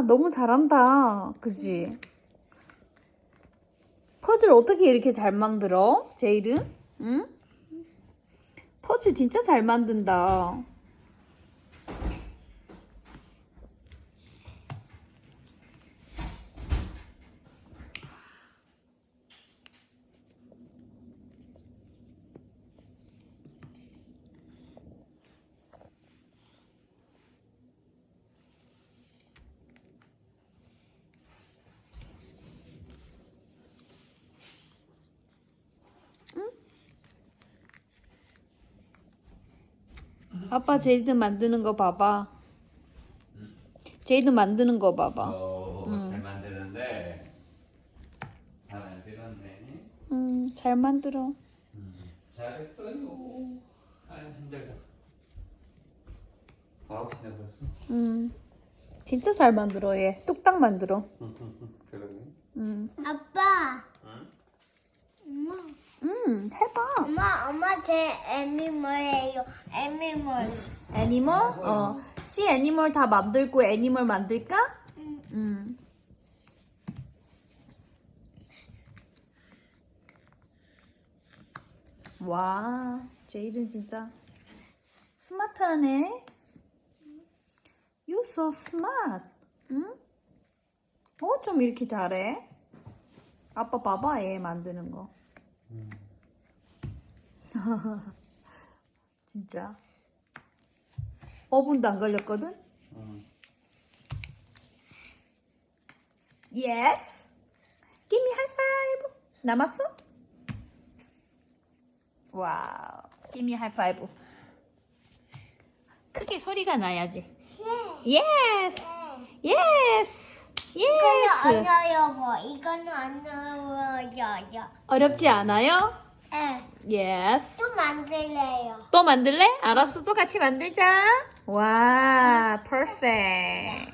와, 너무 잘한다. 그지? 퍼즐 어떻게 이렇게 잘 만들어? 제일은? 응? 퍼즐 진짜 잘 만든다. 아빠 제이드 만드는 거 봐봐. 제이드 만드는 거 봐봐. 어, 음. 잘 만드는데 잘 만들었네. 음, 잘 만들어. 음, 잘했어요. 아 힘들다. 아홉 시네 벌써. 음, 진짜 잘 만들어 얘. 뚝딱 만들어. 그러네. 음, 아빠. 응? 엄마. 음, 해봐. 엄마, 엄마 제 애니멀이에요. 애니멀. 애니멀? 어, 시 애니멀 다 만들고 애니멀 만들까? 응. 음. 와, 제이든 진짜 스마트하네. You so smart. 응? 어, 좀 이렇게 잘해. 아빠 봐봐, 얘 만드는 거. 진짜. 5분도 안 걸렸거든? 응. Yes. Give me high five. 남았어? 와우. Give me high five. 크게 소리가 나야지. Yes. Yes. 이거는 Yes. 어려워. 이거는 안 어려워요. 어렵지 않아요? 예. Yes. 또 만들래요. 또 만들래? 알았어. 또 같이 만들자. 와, perfect.